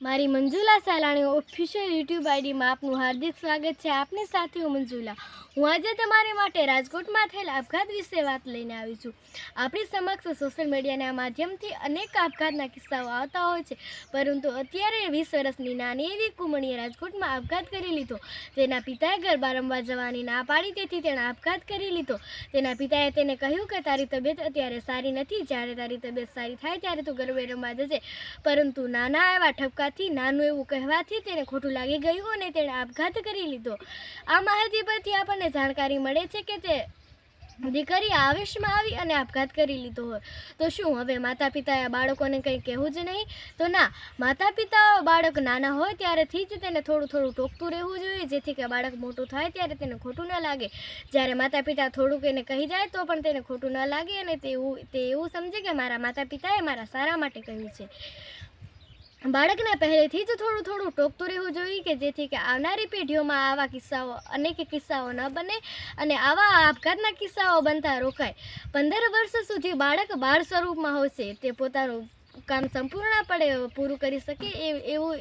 મારી Manjula Salani official YouTube આઈડીમાં આપનું હાર્દિક સ્વાગત છે. આપની સાથે હું મંજુલા. હું આજે તમારી માટે રાજકોટમાં થયેલા આપઘાત વિશે વાત લઈને આવી છું. આપણી સમક્ષ સોશિયલ મીડિયાના માધ્યમથી અનેક આપઘાતના કિસ્સાઓ આવતા હોય છે. પરંતુ અત્યારે વીસ વર્ષની નાની એવી કુમણીએ રાજકોટમાં આપઘાત કરી લીધો. તેના પિતાએ ગરબા રમવા જવાની ના પાડી, તેથી તેણે આપઘાત કરી લીધો. તેના પિતાએ તેને કહ્યું કે, તારી તબિયત અત્યારે સારી નથી. જ્યારે તારી તબિયત સારી થાય ત્યારે તું ગરબે રમવા જજે. પરંતુ નાના એવા ઠપકાથી નાનું એવું કહેવાથી તેને ખોટું લાગી ગયું અને તેણે આપઘાત કરી લીધો. આ માહિતી પરથી આપણને જાણકારી મળે છે કે તે દીકરી આવેશમાં આવી અને આપઘાત કરી લીધો હોય. તો શું હવે માતા પિતાએ બાળકોને કંઈ કહેવું જ નહીં? તો ના માતા પિતા બાળક નાના હોય ત્યારેથી જ તેને થોડું થોડું ટોકતું રહેવું જોઈએ. જેથી કે બાળક મોટું થાય ત્યારે તેને ખોટું ન લાગે. જ્યારે માતા પિતા થોડુંક એને કહી જાય તો પણ તેને ખોટું ન લાગે અને તે એવું તે એવું સમજે કે મારા માતા પિતાએ મારા સારા માટે કહ્યું છે. બાળકને પહેલેથી જ થોડું થોડું ટોકતું રહેવું જોઈએ કે જેથી કે આવનારી પેઢીઓમાં આવા કિસ્સાઓ, અનેક કિસ્સાઓ ન બને અને આવા આપઘાતના કિસ્સાઓ બનતા રોકાય. પંદર વર્ષ સુધી બાળક બાળ સ્વરૂપમાં હોય છે, તે પોતાનું કામ સંપૂર્ણપણે પૂરું કરી શકે એવું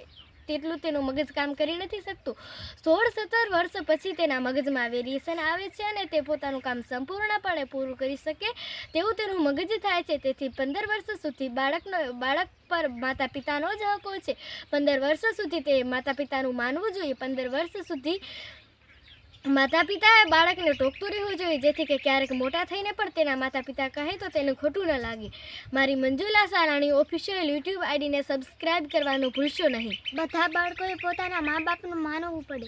તેટલું તેનું મગજ કામ કરી નથી શકતું. સોળ સત્તર વર્ષ પછી તેના મગજમાં વેરિએશન આવે છે અને તે પોતાનું કામ સંપૂર્ણપણે પૂરું કરી શકે તેવું તેનું મગજ થાય છે. તેથી પંદર વર્ષ સુધી બાળકનો, બાળક પર માતા પિતાનો જ હક છે. પંદર વર્ષ સુધી તે માતા પિતાનું માનવું જોઈએ. પંદર વર્ષ સુધી માતા પિતાએ બાળકને ટોકતું રહેવું જોઈએ, જેથી કે ક્યારેક મોટા થઈને પણ તેના માતા પિતા કહે તો તેને ખોટું ન લાગે. મારી મંજુલા સારાણી ઓફિશિયલ યુટ્યુબ આઈડીને સબસ્ક્રાઇબ કરવાનું ભૂલશો નહીં. બધા બાળકોએ પોતાના મા બાપનું માનવું પડે.